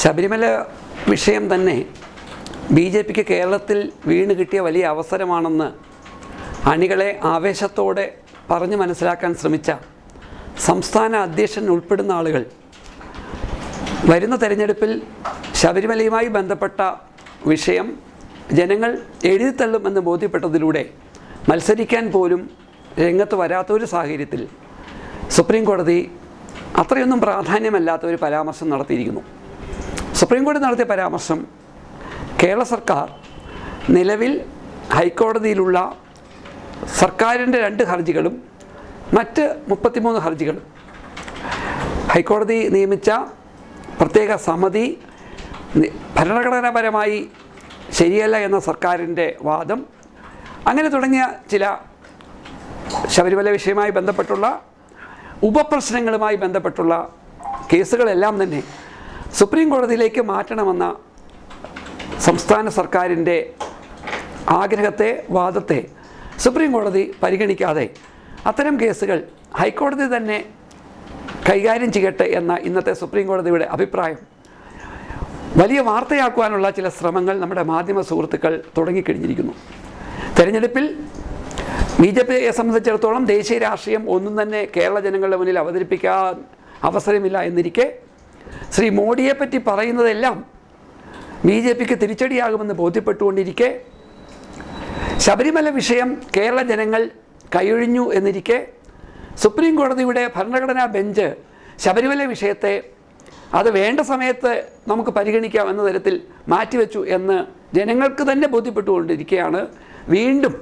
ശബരിമല വിഷയം തന്നെ B J പിക്ക് കേരളത്തിൽ വീണ് കിട്ടിയ വലിയ അവസരമാണെന്ന് അണികളെ ആവേശത്തോടെ പറഞ്ഞു മനസ്സിലാക്കാൻ ശ്രമിച്ച സംസ്ഥാന അധ്യക്ഷൻ ഉൾപ്പെടുന്ന ആളുകൾ വരുന്ന തെരഞ്ഞെടുപ്പിൽ ശബരിമലയുമായി ബന്ധപ്പെട്ട വിഷയം ജനങ്ങൾ എഴുതിത്തള്ളുമെന്ന് ബോധ്യപ്പെട്ടതിലൂടെ മത്സരിക്കാൻ പോലും രംഗത്ത് വരാത്തൊരു സാഹചര്യത്തിൽ സുപ്രീം കോടതി അത്രയൊന്നും പ്രാധാന്യമല്ലാത്ത ഒരു പരാമർശം നടത്തിയിരിക്കുന്നു. സുപ്രീം കോടതി നടത്തിയ പരാമർശം കേരള സർക്കാർ നിലവിൽ ഹൈക്കോടതിയിലുള്ള സർക്കാരിന്റെ രണ്ട് ഹർജികളും മറ്റ് മുപ്പത്തിമൂന്ന് ഹർജികളും. ഹൈക്കോടതി നിയമിച്ച പ്രത്യേക സമിതി ഭരണഘടനാപരമായി ശരിയല്ല എന്ന സർക്കാരിന്റെ വാദം. അങ്ങനെ തുടങ്ങിയ ചില ശബരിമല വിഷയവുമായി ബന്ധപ്പെട്ടുള്ള ഉപപ്രശ്നങ്ങളുമായി ബന്ധപ്പെട്ടുള്ള കേസുകളെല്ലാം തന്നെ സുപ്രീം കോടതിയിലേക്ക് മാറ്റണമെന്ന സംസ്ഥാന സർക്കാരിന്റെ ആഗ്രഹത്തെ വാദത്തെ സുപ്രീം കോടതി പരിഗണിക്കാതെ അത്തരം കേസുകൾ ഹൈക്കോടതി തന്നെ കൈകാര്യം ചെയ്യട്ടെ എന്ന ഇന്നത്തെ സുപ്രീം കോടതിയുടെ അഭിപ്രായം. വലിയ വാർത്തയാക്കുവാനുള്ള ചില ശ്രമങ്ങൾ നമ്മുടെ മാധ്യമ സുഹൃത്തുക്കൾ തുടങ്ങിക്കഴിഞ്ഞിരിക്കുന്നു. തെരഞ്ഞെടുപ്പിൽ ബി ജെ പിയെ സംബന്ധിച്ചിടത്തോളം ദേശീയ രാഷ്ട്രീയം ഒന്നും തന്നെ കേരള ജനങ്ങളുടെ മുന്നിൽ അവതരിപ്പിക്കാൻ അവസരമില്ല എന്നിരിക്കെ ശ്രീ മോഡിയെപ്പറ്റി പറയുന്നതെല്ലാം ബി ജെ പിക്ക് തിരിച്ചടിയാകുമെന്ന് ബോധ്യപ്പെട്ടുകൊണ്ടിരിക്കെ. ശബരിമല വിഷയം കേരള ജനങ്ങൾ കൈയൊഴിഞ്ഞു എന്നിരിക്കെ. സുപ്രീം കോടതിയുടെ ഭരണഘടനാ ബെഞ്ച് ശബരിമല വിഷയത്തെ അത് വേണ്ട സമയത്ത് നമുക്ക് പരിഗണിക്കാം എന്ന തരത്തിൽ മാറ്റിവെച്ചു എന്ന് ജനങ്ങൾക്ക് തന്നെ ബോധ്യപ്പെട്ടുകൊണ്ടിരിക്കുകയാണ് വീണ്ടും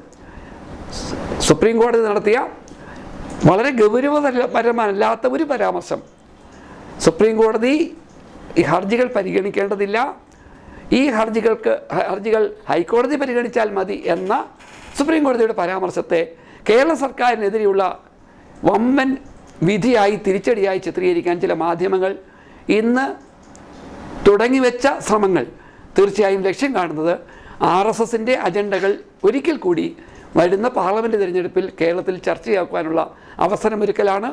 സുപ്രീം കോടതി നടത്തിയ വളരെ ഗൗരവപരമല്ലാത്ത ഒരു പരാമർശം സുപ്രീം കോടതി ഈ ഹർജികൾ പരിഗണിക്കേണ്ടതില്ല. ഈ ഹർജികൾക്ക് ഹർജികൾ ഹൈക്കോടതി പരിഗണിച്ചാൽ മതി എന്ന സുപ്രീം കോടതിയുടെ പരാമർശത്തെ കേരള സർക്കാരിനെതിരെയുള്ള വമ്പൻ വിധിയായി തിരിച്ചടിയായി ചിത്രീകരിക്കാൻ ചില മാധ്യമങ്ങൾ ഇന്ന് തുടങ്ങിവെച്ച ശ്രമങ്ങൾ തീർച്ചയായും ലക്ഷ്യം കാണുന്നത് ആർ എസ് എസിന്റെ അജണ്ടകൾ ഒരിക്കൽ കൂടി വരുന്ന പാർലമെന്റ് തിരഞ്ഞെടുപ്പിൽ കേരളത്തിൽ ചർച്ചയാക്കുവാനുള്ള അവസരമൊരുക്കലാണ്.